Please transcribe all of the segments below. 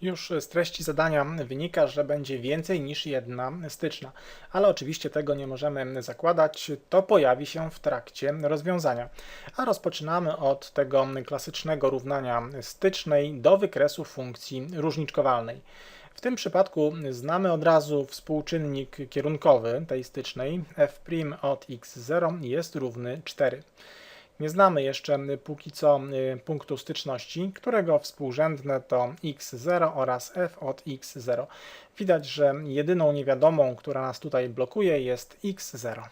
Już z treści zadania wynika, że będzie więcej niż jedna styczna, ale oczywiście tego nie możemy zakładać. To pojawi się w trakcie rozwiązania. A rozpoczynamy od tego klasycznego równania stycznej do wykresu funkcji różniczkowalnej. W tym przypadku znamy od razu współczynnik kierunkowy tej stycznej. f' od x0 jest równy 4. Nie znamy jeszcze y, póki co y, punktu styczności, którego współrzędne to x0 oraz f od x0. Widać, że jedyną niewiadomą, która nas tutaj blokuje jest x0.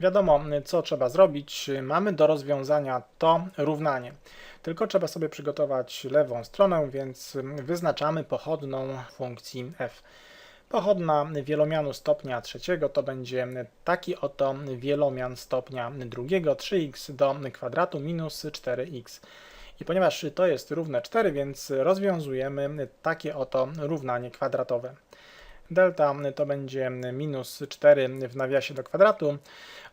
Wiadomo, y, co trzeba zrobić. Mamy do rozwiązania to równanie. Tylko trzeba sobie przygotować lewą stronę, więc wyznaczamy pochodną funkcji f. Pochodna wielomianu stopnia trzeciego to będzie taki oto wielomian stopnia drugiego 3x do kwadratu minus 4x. I ponieważ to jest równe 4, więc rozwiązujemy takie oto równanie kwadratowe. Delta to będzie minus 4 w nawiasie do kwadratu.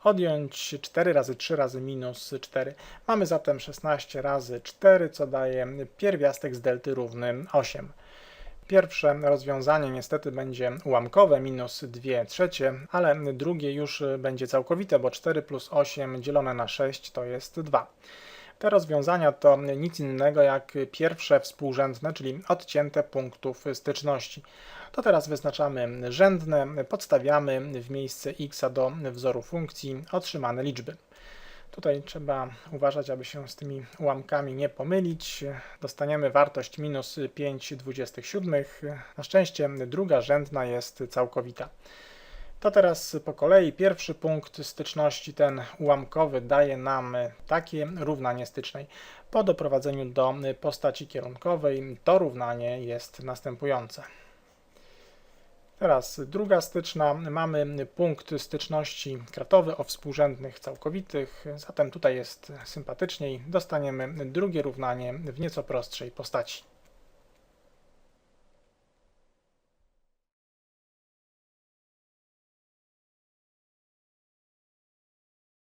Odjąć 4 razy 3 razy minus 4. Mamy zatem 16 razy 4, co daje pierwiastek z delty równy 8. Pierwsze rozwiązanie niestety będzie ułamkowe, minus 2 trzecie, ale drugie już będzie całkowite, bo 4 plus 8 dzielone na 6 to jest 2. Te rozwiązania to nic innego jak pierwsze współrzędne, czyli odcięte punktów styczności. To teraz wyznaczamy rzędne, podstawiamy w miejsce x do wzoru funkcji otrzymane liczby. Tutaj trzeba uważać, aby się z tymi ułamkami nie pomylić. Dostaniemy wartość minus 5,27. Na szczęście druga rzędna jest całkowita. To teraz po kolei pierwszy punkt styczności, ten ułamkowy, daje nam takie równanie stycznej. Po doprowadzeniu do postaci kierunkowej to równanie jest następujące. Teraz druga styczna, mamy punkt styczności kratowy o współrzędnych całkowitych, zatem tutaj jest sympatycznie i dostaniemy drugie równanie w nieco prostszej postaci.